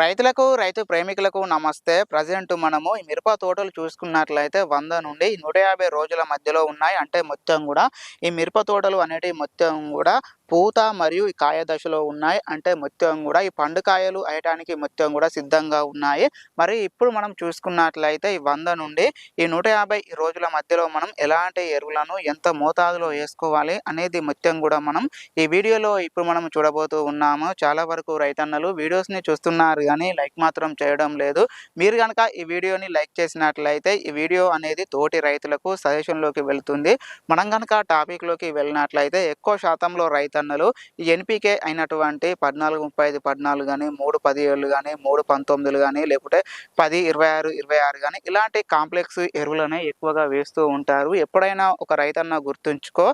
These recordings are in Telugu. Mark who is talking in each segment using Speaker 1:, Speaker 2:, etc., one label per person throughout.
Speaker 1: రైతులకు రైతు ప్రేమికులకు నమస్తే. ప్రజెంట్ మనము ఈ మిరప తోటలు చూసుకున్నట్లయితే వంద నుండి నూట యాభై రోజుల మధ్యలో ఉన్నాయి. అంటే మొత్తం కూడా ఈ మిరప తోటలు అనేటివి మొత్తం కూడా పూత మరియు కాయ దశలో ఉన్నాయి. అంటే మొత్తం కూడా ఈ పండుకాయలు అయ్యడానికి మొత్తం కూడా సిద్ధంగా ఉన్నాయి. మరి ఇప్పుడు మనం చూసుకున్నట్లయితే ఈ వంద నుండి ఈ నూట యాభై రోజుల మధ్యలో మనం ఎలాంటి ఎరువులను ఎంత మోతాదులో వేసుకోవాలి అనేది మొత్తం కూడా మనం ఈ వీడియోలో ఇప్పుడు మనం చూడబోతూ ఉన్నాము. చాలా వరకు రైతన్నలు వీడియోస్ని చూస్తున్నారు కానీ లైక్ మాత్రం చేయడం లేదు. మీరు కనుక ఈ వీడియోని లైక్ చేసినట్లయితే ఈ వీడియో అనేది తోటి రైతులకు సజెషన్లోకి వెళ్తుంది. మనం కనుక టాపిక్లోకి వెళ్ళినట్లయితే ఎక్కువ శాతంలో రైతు రైతన్నలు ఈ ఎన్పికే అయినటువంటి పద్నాలుగు ముప్పై ఐదు పద్నాలుగు కానీ మూడు పదిహేళ్ళు కానీ మూడు పంతొమ్మిదిలు కానీ లేకుంటే పది ఇరవై ఆరు ఇరవై ఆరు కానీ ఇలాంటి కాంప్లెక్స్ ఎరువులనే ఎక్కువగా వేస్తూ ఉంటారు. ఎప్పుడైనా ఒక రైతన్న గుర్తుంచుకో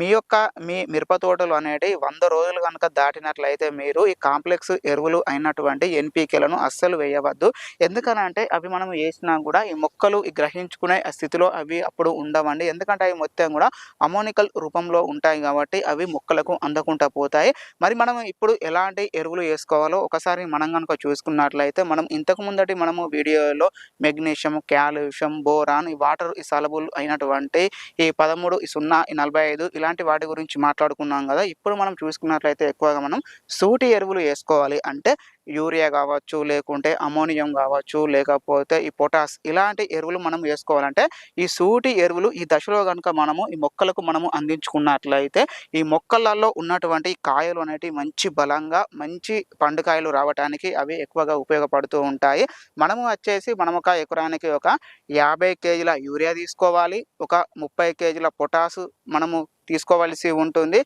Speaker 1: మీ యొక్క మీ మిరప తోటలు అనేటివి వంద రోజులు కనుక దాటినట్లయితే మీరు ఈ కాంప్లెక్స్ ఎరువులు అయినటువంటి ఎన్పికేలను అస్సలు వేయవద్దు. ఎందుకనంటే అవి మనం వేసినా కూడా ఈ మొక్కలు గ్రహించుకునే స్థితిలో అవి అప్పుడు ఉండవండి. ఎందుకంటే అవి మొత్తం కూడా అమోనికల్ రూపంలో ఉంటాయి కాబట్టి అవి మొక్కలకు అందకుండా పోతాయి. మరి మనం ఇప్పుడు ఎలాంటి ఎరువులు వేసుకోవాలో ఒకసారి మనం కనుక చూసుకున్నట్లయితే మనం ఇంతకు ముందటి మనము వీడియోలో మెగ్నీషియం క్యాల్షియం బోరాన్ ఈ వాటర్ ఈ సలబుల్ అయినటువంటి ఈ పదమూడు సున్నా నలభై ఐదు ఇలాంటి వాటి గురించి మాట్లాడుకున్నాం కదా. ఇప్పుడు మనం చూసుకున్నట్లయితే ఎక్కువగా మనం సూటి ఎరువులు వేసుకోవాలి అంటే యూరియా కావచ్చు లేకుంటే అమోనియం కావచ్చు లేకపోతే ఈ పొటాస్ ఇలాంటి ఎరువులు మనం వేసుకోవాలంటే ఈ సూటి ఎరువులు ఈ దశలో కనుక మనము ఈ మొక్కలకు మనము అందించుకున్నట్లయితే ఈ మొక్కలలో ఉన్నటువంటి కాయలు అనేటివి మంచి బలంగా మంచి పండుకాయలు రావడానికి అవి ఎక్కువగా ఉపయోగపడుతూ ఉంటాయి. మనము వచ్చేసి మనం ఒక ఎకరానికి ఒక యాభై కేజీల యూరియా తీసుకోవాలి. ఒక ముప్పై కేజీల పొటాసు మనము తీసుకోవాల్సి ఉంటుంది.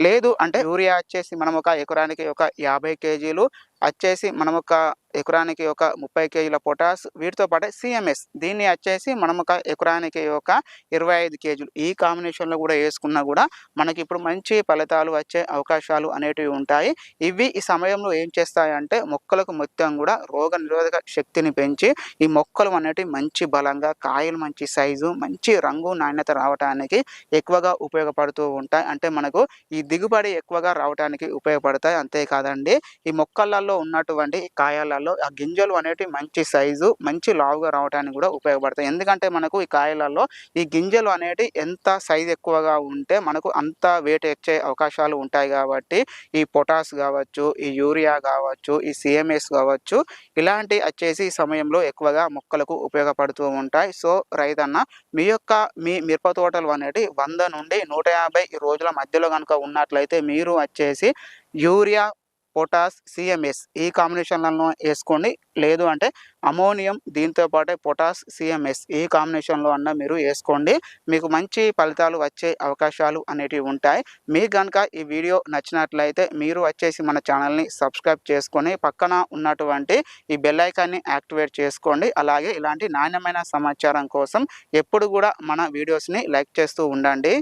Speaker 1: లేదు అంటే యూరియా వచ్చేసి మనం ఒక ఎకరానికి ఒక యాభై కేజీలు వచ్చేసి మనం ఒక ఎకరానికి ఒక ముప్పై కేజీల పొటాస్ వీటితో పాటు సిఎంఎస్ దీన్ని వచ్చేసి మనం ఒక ఎకరానికి ఒక ఇరవై ఐదు కేజీలు. ఈ కాంబినేషన్లో కూడా వేసుకున్నా కూడా మనకి ఇప్పుడు మంచి ఫలితాలు వచ్చే అవకాశాలు అనేటివి ఉంటాయి. ఇవి ఈ సమయంలో ఏం చేస్తాయంటే మొక్కలకు మొత్తం కూడా రోగ నిరోధక శక్తిని పెంచి ఈ మొక్కలు అనేటివి మంచి బలంగా కాయలు మంచి సైజు మంచి రంగు నాణ్యత రావడానికి ఎక్కువగా ఉపయోగపడుతూ ఉంటాయి. అంటే మనకు ఈ దిగుబడి ఎక్కువగా రావడానికి ఉపయోగపడతాయి. అంతేకాదండి ఈ మొక్కలలో ఉన్నటువంటి కాయలలో ఆ గింజలు అనేటివి మంచి సైజు మంచి లావుగా రావడానికి కూడా ఉపయోగపడతాయి. ఎందుకంటే మనకు ఈ కాయలలో ఈ గింజలు అనేటివి ఎంత సైజు ఎక్కువగా ఉంటే మనకు అంత వెయిట్ ఎక్కే అవకాశాలు ఉంటాయి కాబట్టి ఈ పొటాస్ కావచ్చు ఈ యూరియా కావచ్చు ఈ సిఎంఎస్ కావచ్చు ఇలాంటి వచ్చేసి ఈ సమయంలో ఎక్కువగా మొక్కలకు ఉపయోగపడుతూ ఉంటాయి. సో రైతన్న మీ యొక్క మీ మిరప తోటలు అనేటి వంద నుండి నూట యాభై రోజుల మధ్యలో కనుక ఉన్నట్లయితే మీరు వచ్చేసి యూరియా పొటాస్ సిఎంఎస్ ఈ కాంబినేషన్లను వేసుకోండి. లేదు అంటే అమోనియం దీంతో పాటే పొటాస్ సిఎంఎస్ ఈ కాంబినేషన్లో అన్న మీరు వేసుకోండి. మీకు మంచి ఫలితాలు వచ్చే అవకాశాలు అనేటివి ఉంటాయి. మీకు కనుక ఈ వీడియో నచ్చినట్లయితే మీరు వచ్చేసి మన ఛానల్ని సబ్స్క్రైబ్ చేసుకొని పక్కన ఉన్నటువంటి ఈ బెల్ ఐకాన్ని యాక్టివేట్ చేసుకోండి. అలాగే ఇలాంటి నాణ్యమైన సమాచారం కోసం ఎప్పుడు కూడా మన వీడియోస్ని లైక్ చేస్తూ ఉండండి.